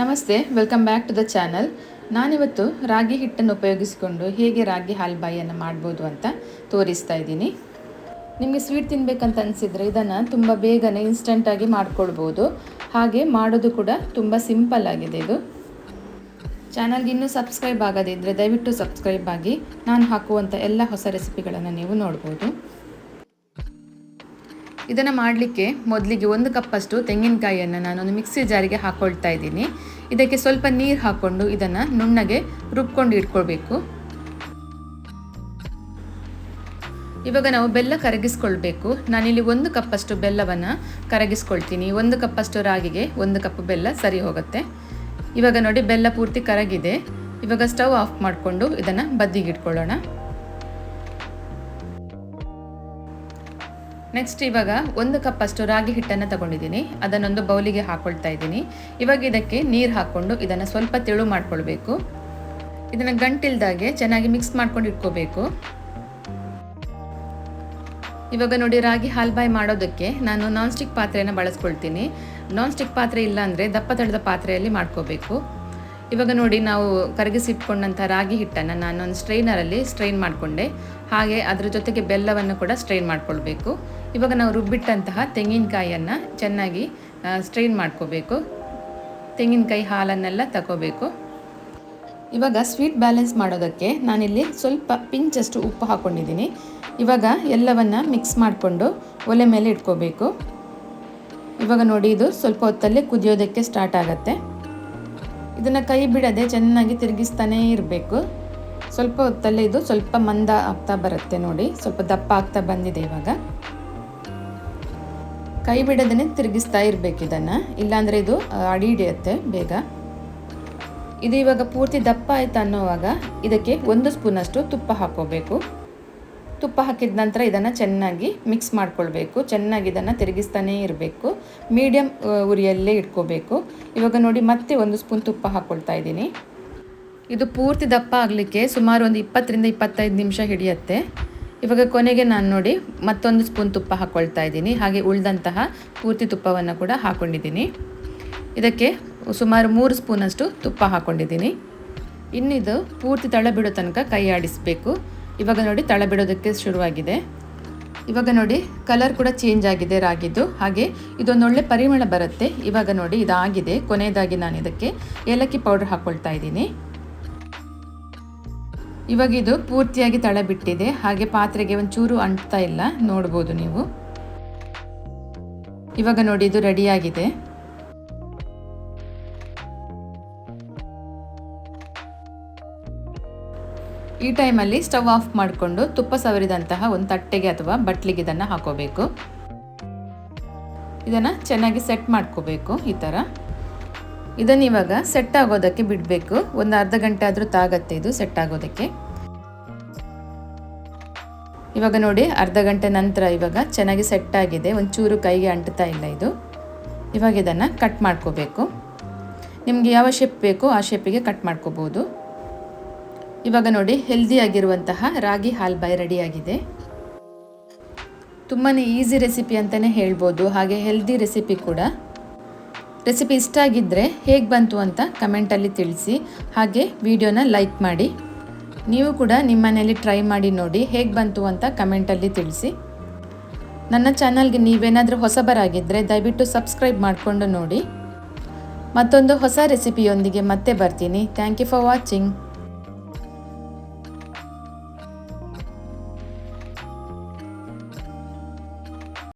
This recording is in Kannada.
ನಮಸ್ತೆ welcome back to the channel ನಾನಿವತ್ತು ರಾಗಿ ಹಿಟ್ಟನ್ನು ಉಪಯೋಗಿಸಿಕೊಂಡು ಹೇಗೆ ರಾಗಿ ಹಾಲ್ಬಾಯಿಯನ್ನು ಮಾಡ್ಬೋದು ಅಂತ ತೋರಿಸ್ತಾ ಇದ್ದೀನಿ. ನಿಮಗೆ ಸ್ವೀಟ್ ತಿನ್ನಬೇಕಂತ ಅನಿಸಿದರೆ ಇದನ್ನು ತುಂಬ ಬೇಗನೆ ಇನ್ಸ್ಟಂಟಾಗಿ ಮಾಡ್ಕೊಳ್ಬೋದು. ಹಾಗೆ ಮಾಡೋದು ಕೂಡ ತುಂಬ ಸಿಂಪಲ್ ಆಗಿದೆ ಇದು. ಚಾನಲ್ಗೆ ಇನ್ನೂ ಸಬ್ಸ್ಕ್ರೈಬ್ ಆಗದಿದ್ದರೆ ದಯವಿಟ್ಟು ಸಬ್ಸ್ಕ್ರೈಬ್ ಆಗಿ. ನಾನು ಹಾಕುವಂಥ ಎಲ್ಲ ಹೊಸ ರೆಸಿಪಿಗಳನ್ನು ನೀವು ನೋಡ್ಬೋದು. ಇದನ್ನು ಮಾಡಲಿಕ್ಕೆ ಮೊದಲಿಗೆ ಒಂದು ಕಪ್ಪಷ್ಟು ತೆಂಗಿನಕಾಯಿಯನ್ನು ನಾನೊಂದು ಮಿಕ್ಸಿ ಜಾರಿಗೆ ಹಾಕ್ಕೊಳ್ತಾ ಇದ್ದೀನಿ. ಇದಕ್ಕೆ ಸ್ವಲ್ಪ ನೀರು ಹಾಕ್ಕೊಂಡು ಇದನ್ನು ನುಣ್ಣಗೆ ರುಬ್ಕೊಂಡು ಇಟ್ಕೊಳ್ಬೇಕು. ಇವಾಗ ನಾವು ಬೆಲ್ಲ ಕರಗಿಸ್ಕೊಳ್ಬೇಕು. ನಾನಿಲ್ಲಿ ಒಂದು ಕಪ್ಪಷ್ಟು ಬೆಲ್ಲವನ್ನು ಕರಗಿಸ್ಕೊಳ್ತೀನಿ. ಒಂದು ಕಪ್ಪಷ್ಟು ರಾಗಿಗೆ ಒಂದು ಕಪ್ ಬೆಲ್ಲ ಸರಿ ಹೋಗುತ್ತೆ. ಇವಾಗ ನೋಡಿ ಬೆಲ್ಲ ಪೂರ್ತಿ ಕರಗಿದೆ. ಇವಾಗ ಸ್ಟವ್ ಆಫ್ ಮಾಡಿಕೊಂಡು ಇದನ್ನು ಬದಿಗಿಟ್ಕೊಳ್ಳೋಣ ನೆಕ್ಸ್ಟ್ ಇವಾಗ ಒಂದು ಕಪ್ ಅಷ್ಟು ರಾಗಿ ಹಿಟ್ಟನ್ನು ತಗೊಂಡಿದ್ದೀನಿ. ಅದನ್ನೊಂದು ಬೌಲಿಗೆ ಹಾಕೊಳ್ತಾ ಇದ್ದೀನಿ. ಇವಾಗ ಇದಕ್ಕೆ ನೀರು ಹಾಕ್ಕೊಂಡು ಇದನ್ನು ಸ್ವಲ್ಪ ತೆಳು ಮಾಡ್ಕೊಳ್ಬೇಕು. ಇದನ್ನು ಗಂಟಿಲ್ದಾಗೆ ಚೆನ್ನಾಗಿ ಮಿಕ್ಸ್ ಮಾಡ್ಕೊಂಡು ಇಟ್ಕೋಬೇಕು. ಇವಾಗ ನೋಡಿ, ರಾಗಿ ಹಾಲ್ಬಾಯಿ ಮಾಡೋದಕ್ಕೆ ನಾನು ನಾನ್ ಸ್ಟಿಕ್ ಪಾತ್ರೆಯನ್ನು ಬಳಸ್ಕೊಳ್ತೀನಿ. ನಾನ್ ಸ್ಟಿಕ್ ಪಾತ್ರೆ ಇಲ್ಲ ಅಂದರೆ ದಪ್ಪ ತಡೆದ ಪಾತ್ರೆಯಲ್ಲಿ ಮಾಡ್ಕೋಬೇಕು. ಇವಾಗ ನೋಡಿ, ನಾವು ಕರಗಿಸಿಟ್ಕೊಂಡಂಥ ರಾಗಿ ಹಿಟ್ಟನ್ನು ನಾನೊಂದು ಸ್ಟ್ರೈನರಲ್ಲಿ ಸ್ಟ್ರೈನ್ ಮಾಡಿಕೊಂಡೆ. ಹಾಗೆ ಅದರ ಜೊತೆಗೆ ಬೆಲ್ಲವನ್ನು ಕೂಡ ಸ್ಟ್ರೈನ್ ಮಾಡ್ಕೊಳ್ಬೇಕು. ಇವಾಗ ನಾವು ರುಬ್ಬಿಟ್ಟಂತಹ ತೆಂಗಿನಕಾಯಿಯನ್ನು ಚೆನ್ನಾಗಿ ಸ್ಟ್ರೈನ್ ಮಾಡ್ಕೋಬೇಕು. ತೆಂಗಿನಕಾಯಿ ಹಾಲನ್ನೆಲ್ಲ ತಗೋಬೇಕು ಇವಾಗ ಸ್ವೀಟ್ ಬ್ಯಾಲೆನ್ಸ್ ಮಾಡೋದಕ್ಕೆ ನಾನಿಲ್ಲಿ ಸ್ವಲ್ಪ ಪಿಂಚಷ್ಟು ಉಪ್ಪು ಹಾಕ್ಕೊಂಡಿದ್ದೀನಿ ಇವಾಗ ಎಲ್ಲವನ್ನು ಮಿಕ್ಸ್ ಮಾಡಿಕೊಂಡು ಒಲೆ ಮೇಲೆ ಇಟ್ಕೋಬೇಕು. ಇವಾಗ ನೋಡಿ, ಇದು ಸ್ವಲ್ಪ ಹೊತ್ತಲ್ಲೇ ಕುದಿಯೋದಕ್ಕೆ ಸ್ಟಾರ್ಟ್ ಆಗುತ್ತೆ. ಇದನ್ನು ಕೈ ಬಿಡದೆ ಚೆನ್ನಾಗಿ ತಿರುಗಿಸ್ತಾನೇ ಇರಬೇಕು. ಸ್ವಲ್ಪ ಹೊತ್ತಲ್ಲೇ ಇದು ಸ್ವಲ್ಪ ಮಂದ ಆಗ್ತಾ ಬರುತ್ತೆ ನೋಡಿ, ಸ್ವಲ್ಪ ದಪ್ಪ ಆಗ್ತಾ ಬಂದಿದೆ ಇವಾಗ. ಕೈ ಬಿಡದೇ ತಿರುಗಿಸ್ತಾ ಇರಬೇಕು ಇದನ್ನು. ಇಲ್ಲಾಂದರೆ ಇದು ಅಡಿ ಹಿಡಿಯುತ್ತೆ ಬೇಗ. ಇದು ಇವಾಗ ಪೂರ್ತಿ ದಪ್ಪ ಆಯಿತು ಅನ್ನೋವಾಗ ಇದಕ್ಕೆ ಒಂದು ಸ್ಪೂನಷ್ಟು ತುಪ್ಪ ಹಾಕೋಬೇಕು ತುಪ್ಪ ಹಾಕಿದ ನಂತರ ಇದನ್ನು ಚೆನ್ನಾಗಿ ಮಿಕ್ಸ್ ಮಾಡ್ಕೊಳ್ಬೇಕು. ಚೆನ್ನಾಗಿ ಇದನ್ನು ತಿರುಗಿಸ್ತಾನೇ ಇರಬೇಕು. ಮೀಡಿಯಮ್ ಉರಿಯಲ್ಲೇ ಇಟ್ಕೋಬೇಕು. ಇವಾಗ ನೋಡಿ ಮತ್ತೆ ಒಂದು ಸ್ಪೂನ್ ತುಪ್ಪ ಹಾಕ್ಕೊಳ್ತಾ ಇದ್ದೀನಿ. ಇದು ಪೂರ್ತಿ ದಪ್ಪ ಆಗಲಿಕ್ಕೆ ಸುಮಾರು ಒಂದು ಇಪ್ಪತ್ತರಿಂದ ಇಪ್ಪತ್ತೈದು ನಿಮಿಷ ಹಿಡಿಯುತ್ತೆ. ಇವಾಗ ಕೊನೆಗೆ ನಾನು ನೋಡಿ ಮತ್ತೊಂದು ಸ್ಪೂನ್ ತುಪ್ಪ ಹಾಕ್ಕೊಳ್ತಾ ಇದ್ದೀನಿ. ಹಾಗೆ ಉಳಿದಂತಹ ಪೂರ್ತಿ ತುಪ್ಪವನ್ನು ಕೂಡ ಹಾಕ್ಕೊಂಡಿದ್ದೀನಿ ಇದಕ್ಕೆ ಸುಮಾರು ಮೂರು ಸ್ಪೂನಷ್ಟು ತುಪ್ಪ ಹಾಕ್ಕೊಂಡಿದ್ದೀನಿ ಇನ್ನಿದು ಪೂರ್ತಿ ತಳ ಬಿಡೋ ತನಕ ಕೈ ಆಡಿಸಬೇಕು. ಇವಾಗ ನೋಡಿ ತಳ ಬಿಡೋದಕ್ಕೆ ಶುರುವಾಗಿದೆ. ಇವಾಗ ನೋಡಿ ಕಲರ್ ಕೂಡ ಚೇಂಜ್ ಆಗಿದೆ, ರಾಗಿದ್ದು. ಹಾಗೆ ಇದೊಂದು ಒಳ್ಳೆ ಪರಿಮಳ ಬರುತ್ತೆ. ಇವಾಗ ನೋಡಿ ಇದಾಗಿದೆ. ಕೊನೆಯದಾಗಿ ನಾನು ಇದಕ್ಕೆ ಏಲಕ್ಕಿ ಪೌಡರ್ ಹಾಕ್ಕೊಳ್ತಾ ಇದ್ದೀನಿ. ಇವಾಗ ಇದು ಪೂರ್ತಿಯಾಗಿ ತಳ ಬಿಟ್ಟಿದೆ ಹಾಗೆ ಪಾತ್ರೆಗೆ ಒಂಚೂರು ಅಂಟ್ತಾ ಇಲ್ಲ. ನೋಡ್ಬೋದು ನೀವು. ಇವಾಗ ನೋಡಿ, ಇದು ರೆಡಿಯಾಗಿದೆ. ಈ ಟೈಮಲ್ಲಿ ಸ್ಟವ್ ಆಫ್ ಮಾಡಿಕೊಂಡು ತುಪ್ಪ ಸವರಿದಂತಹ ಒಂದು ತಟ್ಟೆಗೆ ಅಥವಾ ಬಟ್ಲಿಗೆ ಇದನ್ನು ಹಾಕೋಬೇಕು. ಇದನ್ನು ಚೆನ್ನಾಗಿ ಸೆಟ್ ಮಾಡ್ಕೋಬೇಕು ಈ ಥರ ಇದನ್ನು ಇವಾಗ ಸೆಟ್ ಆಗೋದಕ್ಕೆ ಬಿಡಬೇಕು. ಒಂದು ಅರ್ಧ ಗಂಟೆ ಆದರೂ ತಾಗತ್ತೆ ಇದು ಸೆಟ್ ಆಗೋದಕ್ಕೆ. ಇವಾಗ ನೋಡಿ, ಅರ್ಧ ಗಂಟೆ ನಂತರ ಇವಾಗ ಚೆನ್ನಾಗಿ ಸೆಟ್ ಆಗಿದೆ. ಒಂಚೂರು ಕೈಗೆ ಅಂಟ್ತಾ ಇಲ್ಲ ಇದು. ಇವಾಗ ಇದನ್ನು ಕಟ್ ಮಾಡ್ಕೋಬೇಕು. ನಿಮಗೆ ಯಾವ ಶೇಪ್ ಬೇಕೋ ಆ ಶೇಪಿಗೆ ಕಟ್ ಮಾಡ್ಕೋಬೋದು. ಇವಾಗ ನೋಡಿ ಹೆಲ್ದಿಯಾಗಿರುವಂತಹ ರಾಗಿ ಹಾಲ್ಬಾಯಿ ರೆಡಿಯಾಗಿದೆ ತುಂಬಾ ಈಸಿ ರೆಸಿಪಿ ಅಂತಲೇ ಹೇಳ್ಬೋದು. ಹಾಗೆ ಹೆಲ್ದಿ ರೆಸಿಪಿ ಕೂಡ. ರೆಸಿಪಿ ಇಷ್ಟ ಆಗಿದ್ದರೆ ಹೇಗೆ ಬಂತು ಅಂತ ಕಮೆಂಟಲ್ಲಿ ತಿಳಿಸಿ. ಹಾಗೆ ವಿಡಿಯೋನ ಲೈಕ್ ಮಾಡಿ. ನೀವು ಕೂಡ ನಿಮ್ಮ ಮನೆಯಲ್ಲಿ ಟ್ರೈ ಮಾಡಿ ನೋಡಿ ಹೇಗೆ ಬಂತು ಅಂತ ಕಮೆಂಟಲ್ಲಿ ತಿಳಿಸಿ. ನನ್ನ ಚಾನಲ್ಗೆ ನೀವೇನಾದರೂ ಹೊಸಬರಾಗಿದ್ದರೆ ದಯವಿಟ್ಟು ಸಬ್ಸ್ಕ್ರೈಬ್ ಮಾಡಿಕೊಂಡು ನೋಡಿ. ಮತ್ತೊಂದು ಹೊಸ ರೆಸಿಪಿಯೊಂದಿಗೆ ಮತ್ತೆ ಬರ್ತೀನಿ. Thank you for watching